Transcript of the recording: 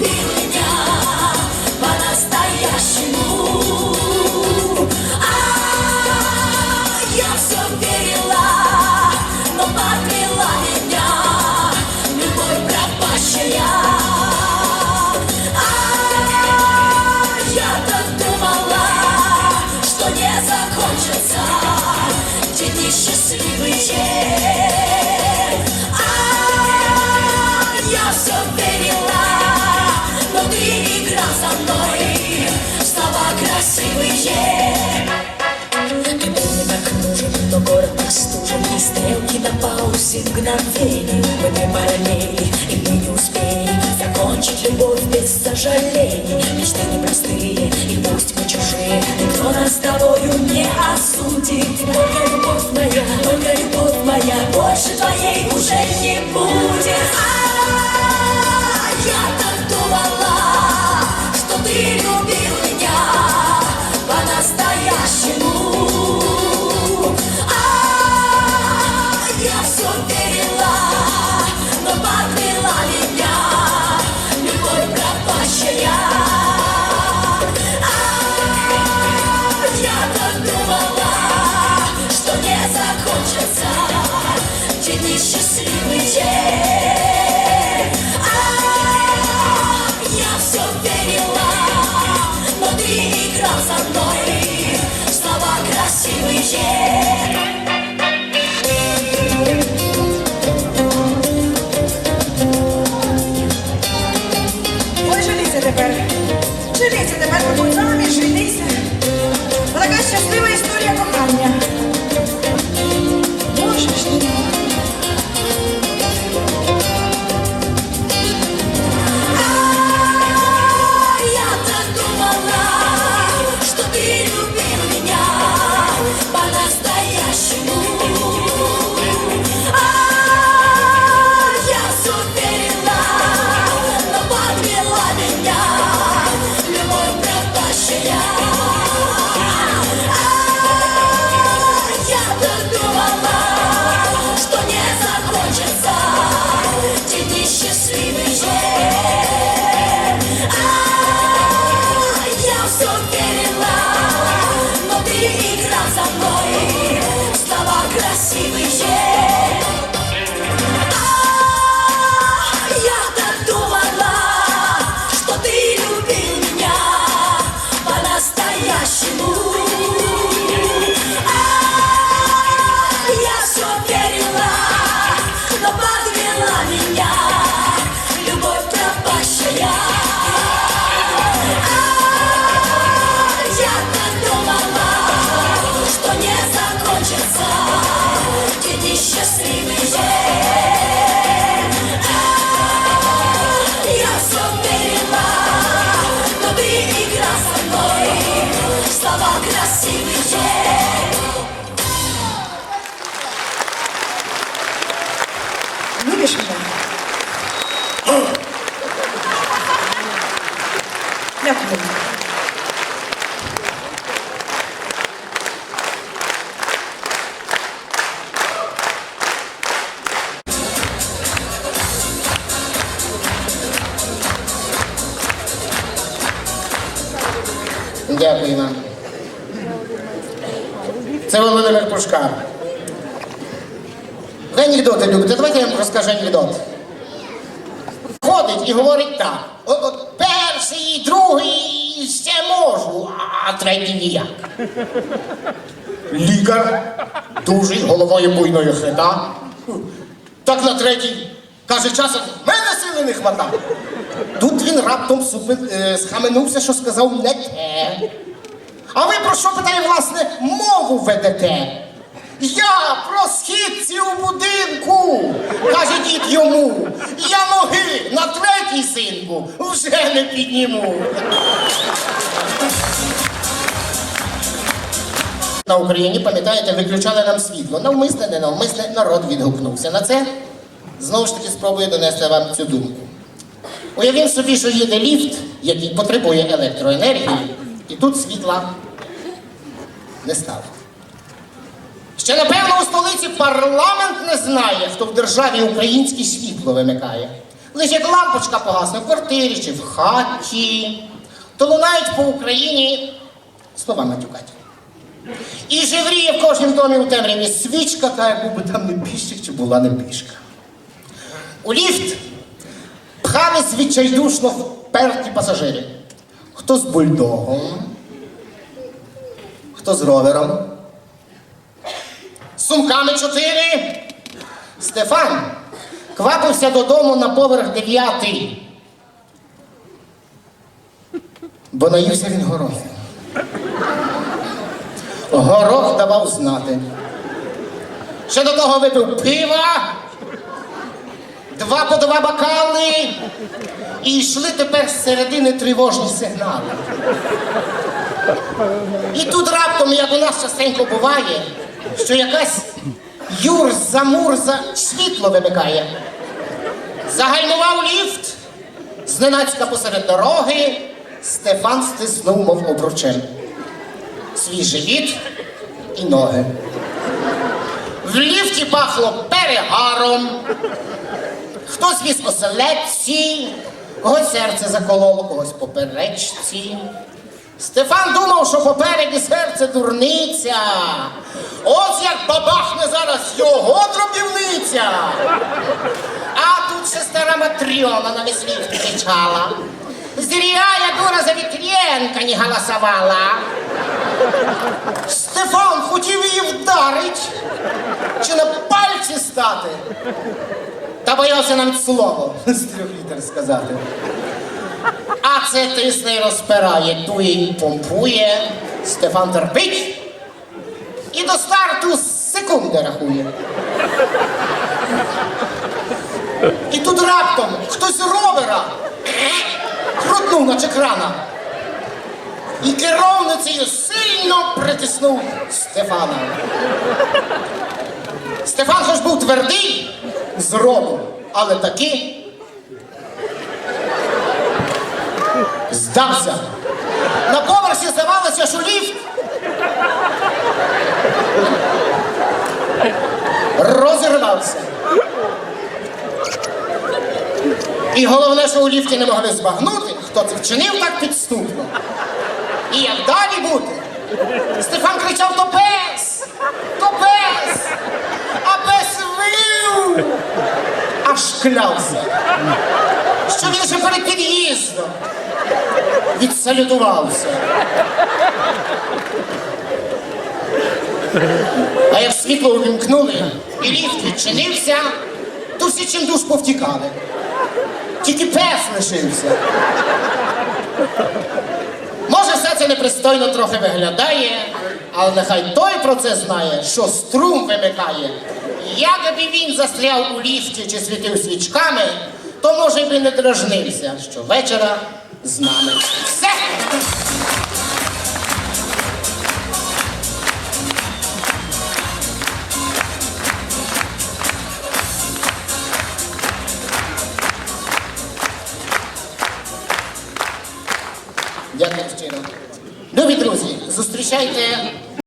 Yeah. мгновений Мы не болели, и мы не успели. Закончить любовь без сожалений Мечты непростые и się Дякую Дякуємо. Це Володимир Пушка. Ви анекдоти любите, давайте я вам розкажу анекдот. Ходить і говорить так. От, от перший, другий ще можу, а третій ніяк. Лікар дуже головою буйною хита. Так на третій каже часом, мене сили не хватає. Тут він раптом супи- е, схаменувся, що сказав не те. А ви про що питає, власне, мову ведете? Я про східці у будинку, каже дід йому. Я ноги на третій синку вже не підніму. На Україні, пам'ятаєте, виключали нам світло. Навмисне, ненавмисне народ відгукнувся на це. Знову ж таки, спробую донести вам цю думку. Уявив собі, що їде ліфт, який потребує електроенергії, і тут світла не стало. Ще, напевно, у столиці парламент не знає, хто в державі українське світло вимикає. Лише як лампочка погасне в квартирі чи в хаті, то лунають по Україні слова матюкать. І живріє в кожному домі у темряві свічка, та яку би там не пішка, чи була не пішка. У ліфт пхались відчайдушно вперті пасажири. Хто з бульдогом, хто з ровером. З сумками чотири. Стефан квапився додому на поверх дев'ятий. Бо наївся він гороху. Горох давав знати. Ще до того випив пива, два по два бокали, і йшли тепер з середини тривожні сигнали. І тут раптом, як у нас частенько буває, що якась юрза-мурза світло вимикає. Загальмував ліфт, зненацька посеред дороги, Стефан стиснув, мов обручем. Свій живіт і ноги. В ліфті пахло перегаром. Хтось віз оселедці, когось серце закололо, когось поперечці. Стефан думав, що попереді серце дурниця. Ось як бабахне зараз його дробівниця. А тут ще стара Матрьона на весь ліфт кричала. Зря дура за Вітрєнка не голосувала. Стефан хотів її вдарить чи на пальці стати. Та боявся навіть слово з трьох літер сказати. А це тисне й розпирає, дує і помпує. Стефан терпить і до старту секунди рахує. І тут раптом хтось ровера крутнув наче крана. І керовницею сильно притиснув Стефана. Стефан хоч був твердий з роду, але таки здався. На поверсі здавалося, що ліфт розірвався. І головне, що у ліфті не могли збагнути, хто це вчинив так підступно. І як далі бути? Стефан кричав то пес! То пес! А пес вив! Аж клявся, що він ще перед під'їздом відсалютувався. А як світло увімкнули і ліфт відчинився, то всі чим душ повтікали. Тільки пес лишився. Це непристойно трохи виглядає, але нехай той про це знає, що струм вимикає. Якби він застряв у ліфті чи світив свічками, то може би не дражнився, що вечора з нами. Все! Take care.